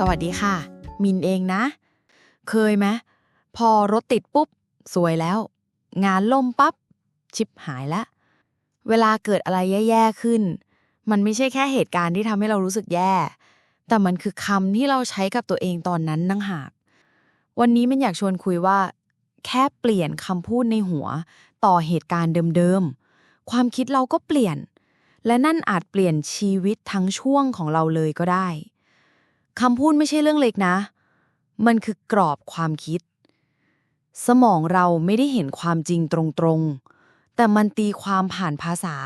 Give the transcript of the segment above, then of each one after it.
สวัสดีค่ะ มินเองนะ เคยไหมพอรถติดปุ๊บ สวยแล้ว งานล่มปั๊บ ชิปหายละ เวลาเกิดอะไรแย่ๆขึ้น มันไม่ใช่แค่เหตุการณ์ที่ทำให้เรารู้สึกแย่ แต่มันคือคำที่เราใช้กับตัวเองตอนนั้นนั่งหาก วันนี้มันอยากชวนคุยว่า แค่เปลี่ยนคำพูดในหัว ต่อเหตุการณ์เดิมๆ ความคิดเราก็เปลี่ยน และนั่นอาจเปลี่ยนชีวิตทั้งช่วงของเราเลยก็ได้ คำพูดไม่ใช่เรื่องเล็กนะ มันคือกรอบความคิด สมองเราไม่ได้เห็นความจริงตรงๆ แต่มันตีความผ่านภาษา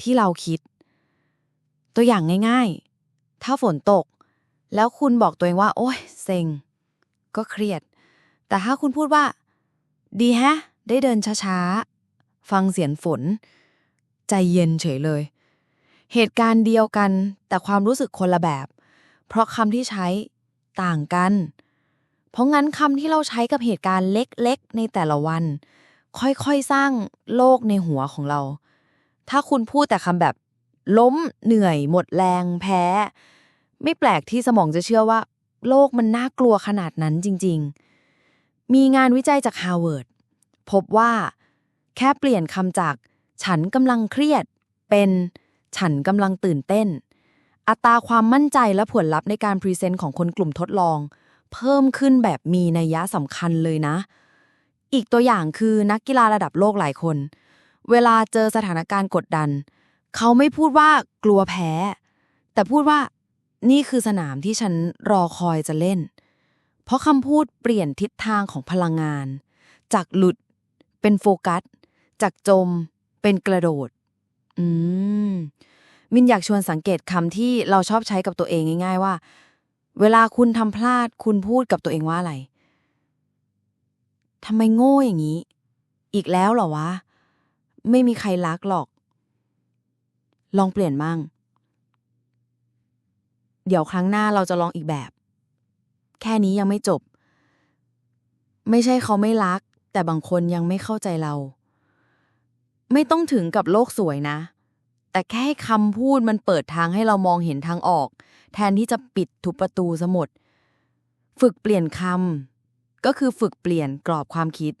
ที่เราคิด ตัวอย่างง่ายๆ ถ้าฝนตก แล้วคุณบอกตัวเองว่า โอ๊ยเซ็ง ก็เครียด แต่ถ้าคุณพูดว่า ดีแฮะ ได้เดินช้าๆ ฟังเสียงฝน ใจเย็นเฉยเลย เหตุการณ์เดียวกันแต่ความรู้สึกคนละแบบ เพราะคำที่ใช้ต่างกัน เพราะงั้นคำที่เราใช้กับเหตุการณ์เล็กๆ ในแต่ละวัน ค่อยๆสร้างโลกในหัวของเรา ถ้าคุณพูดแต่คำแบบ ล้มเหนื่อย หมดแรงแพ้ ไม่แปลกที่สมองจะเชื่อว่า โลกมันน่ากลัวขนาดนั้นจริง ๆ มีงานวิจัยจากฮาร์วาร์ดพบว่า แค่เปลี่ยนคำจาก ฉันกำลังเครียด เป็น ฉันกำลังตื่นเต้น อัตราความมั่นใจและผลลัพธ์ในการพรีเซนต์ของคนกลุ่มทดลอง เพิ่มขึ้นแบบมีนัยยะสำคัญเลยนะ อีกตัวอย่างคือนักกีฬาระดับโลกหลายคน เวลาเจอสถานการณ์กดดัน เขาไม่พูดว่ากลัวแพ้ แต่พูดว่านี่คือสนามที่ฉันรอคอยจะเล่น เพราะคำพูดเปลี่ยนทิศทางของพลังงาน จากหลุด เป็นโฟกัส จากจม เป็นกระโดด อืม มินอยากชวนสังเกตคำที่เราชอบใช้กับตัวเองง่าย ๆ ว่า เวลาคุณทำพลาดคุณพูดกับตัวเองว่าอะไรทำไมโง่อย่างนี้ อีกแล้วเหรอวะ ไม่มีใครรักหรอก ลองเปลี่ยนมั่ง เดี๋ยวครั้งหน้าเราจะลองอีกแบบ แค่นี้ยังไม่จบ ไม่ใช่เขาไม่รัก แต่บางคนยังไม่เข้าใจเรา ไม่ต้องถึงกับโลกสวยนะ แต่แค่ให้คำพูดมันเปิดทางให้เรามองเห็นทางออก แทนที่จะปิดทุกประตูซะหมด ฝึกเปลี่ยนคำก็คือฝึกเปลี่ยนกรอบความคิด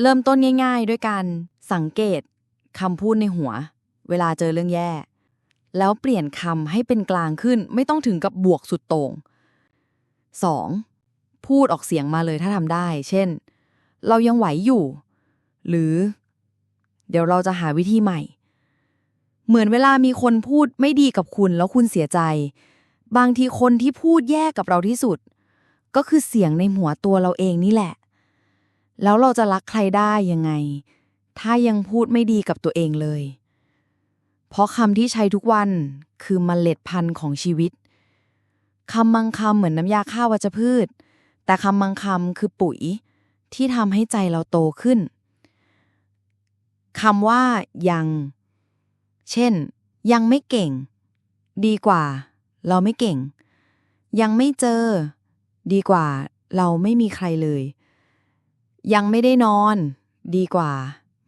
เริ่มต้นง่าย ๆ ด้วยการสังเกตคำพูดในหัว เวลาเจอเรื่องแย่ แล้วเปลี่ยนคำให้เป็นกลางขึ้น ไม่ต้องถึงกับบวกสุดโต่ง 2. พูดออกเสียงมาเลยถ้าทำได้ เช่น เรายังไหวอยู่ หรือ เดี๋ยวเราจะหาวิธีใหม่ เหมือนเวลามีคนพูดไม่ดีกับคุณแล้วคุณเสียใจ บางทีคนที่พูดแย่กับเราที่สุด ก็คือเสียงในหัวตัวเราเองนี่แหละ แล้วเราจะรักใครได้ยังไง ถ้ายังพูดไม่ดีกับตัวเองเลย เพราะคำที่ใช้ทุกวันคือมเมล็ดพันธุ์ของชีวิตคำบางคำเหมือนน้ำยาฆ่าวัชพืช แต่คำบางคำคือปุ๋ยที่ทำให้ใจเราโตขึ้นคำว่ายัง เช่น ยังไม่เก่ง ดีกว่า เราไม่เก่ง ยังไม่เจอ ดีกว่า เราไม่มีใครเลย ยังไม่ได้นอน ดีกว่า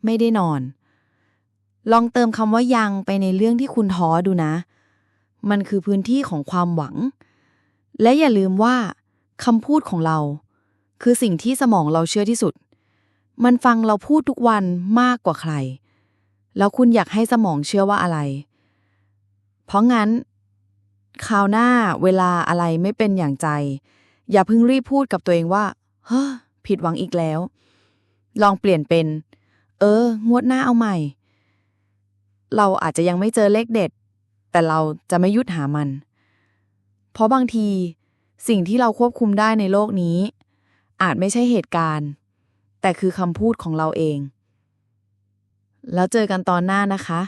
ไม่ได้นอน ลองเติมคำว่ายังไปในเรื่องที่คุณท้อดูนะ มันคือพื้นที่ของความหวัง และอย่าลืมว่าคำพูดของเรา คือสิ่งที่สมองเราเชื่อที่สุด มันฟังเราพูดทุกวันมากกว่าใคร แล้วคุณอยากให้สมองเชื่อว่าอะไร เพราะงั้นคราวหน้าเวลาอะไรไม่เป็นอย่างใจ อย่าเพิ่งรีบพูดกับตัวเองว่าเฮ้อผิดหวังอีกแล้ว ลองเปลี่ยนเป็น เออ งวดหน้าเอาใหม่ เราอาจจะยังไม่เจอเลขเด็ด แต่เราจะไม่ยุดหามัน เพราะบางที สิ่งที่เราควบคุมได้ในโลกนี้ อาจไม่ใช่เหตุการณ์ แต่คือคำพูดของเราเอง แล้วเจอกันตอนหน้านะคะ